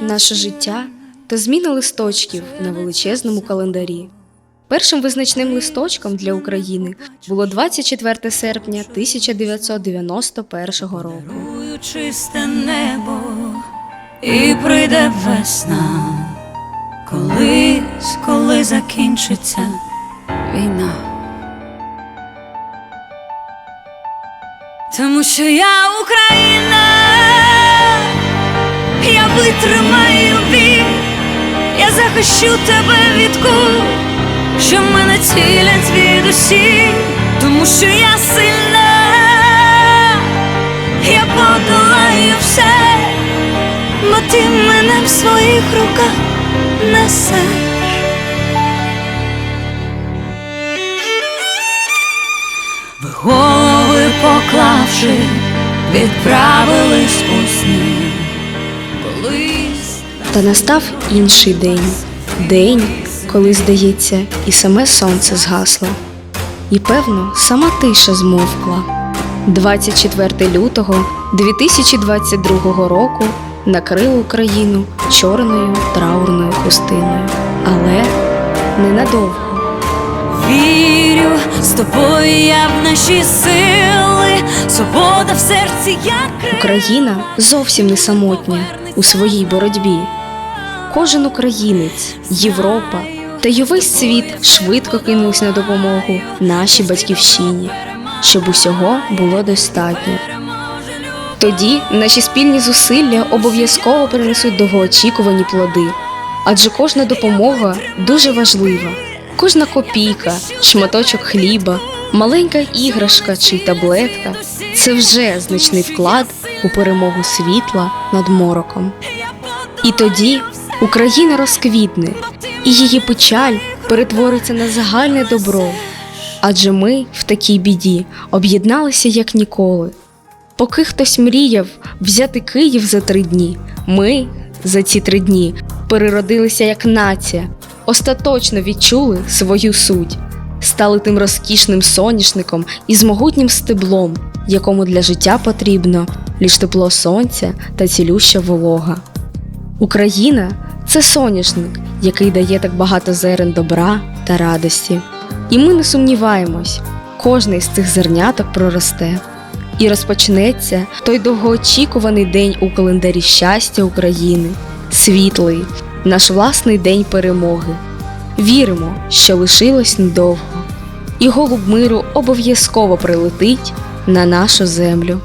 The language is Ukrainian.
Наше життя то зміна листочків на величезному календарі. Першим визначним листочком для України було 24 серпня 1991 року. Чисте небо, і прийде весна, колись, коли закінчиться війна. Тому що я Україна, я витримаю бій, я захищу тебе від кул, що мене цілять звідусі, тому що я сильна, я подолаю все, бо ти мене в своїх руках несеш. Ви голови поклавши, відправились у сни. Та настав інший день день, коли, здається, і саме сонце згасло, і певно, сама тиша змовкла. 24 лютого 2022 року накрив Україну чорною траурною хустиною, але ненадовго. вірю, з тобою я в наші сили, свобода в серці, як. Україна зовсім не самотня у своїй боротьбі. Кожен українець, Європа та й увесь світ швидко кинулись на допомогу нашій батьківщині, щоб усього було достатньо. Тоді наші спільні зусилля обов'язково принесуть довгоочікувані плоди, адже кожна допомога дуже важлива. Кожна копійка, шматочок хліба, маленька іграшка чи таблетка це вже значний вклад у перемогу світла над мороком. І тоді Україна розквітне, і її печаль перетвориться на загальне добро. Адже ми в такій біді об'єдналися як ніколи. Поки хтось мріяв взяти Київ за три дні, ми за ці три дні переродилися як нація, остаточно відчули свою суть, стали тим розкішним соняшником із могутнім стеблом, якому для життя потрібно лиш тепло сонця та цілюща волога. Україна це соняшник, який дає так багато зерен добра та радості. І ми не сумніваємось, кожне із цих зерняток проросте. І розпочнеться той довгоочікуваний день у календарі щастя України, світлий, наш власний день перемоги. Віримо, що лишилось недовго, і голуб миру обов'язково прилетить на нашу землю.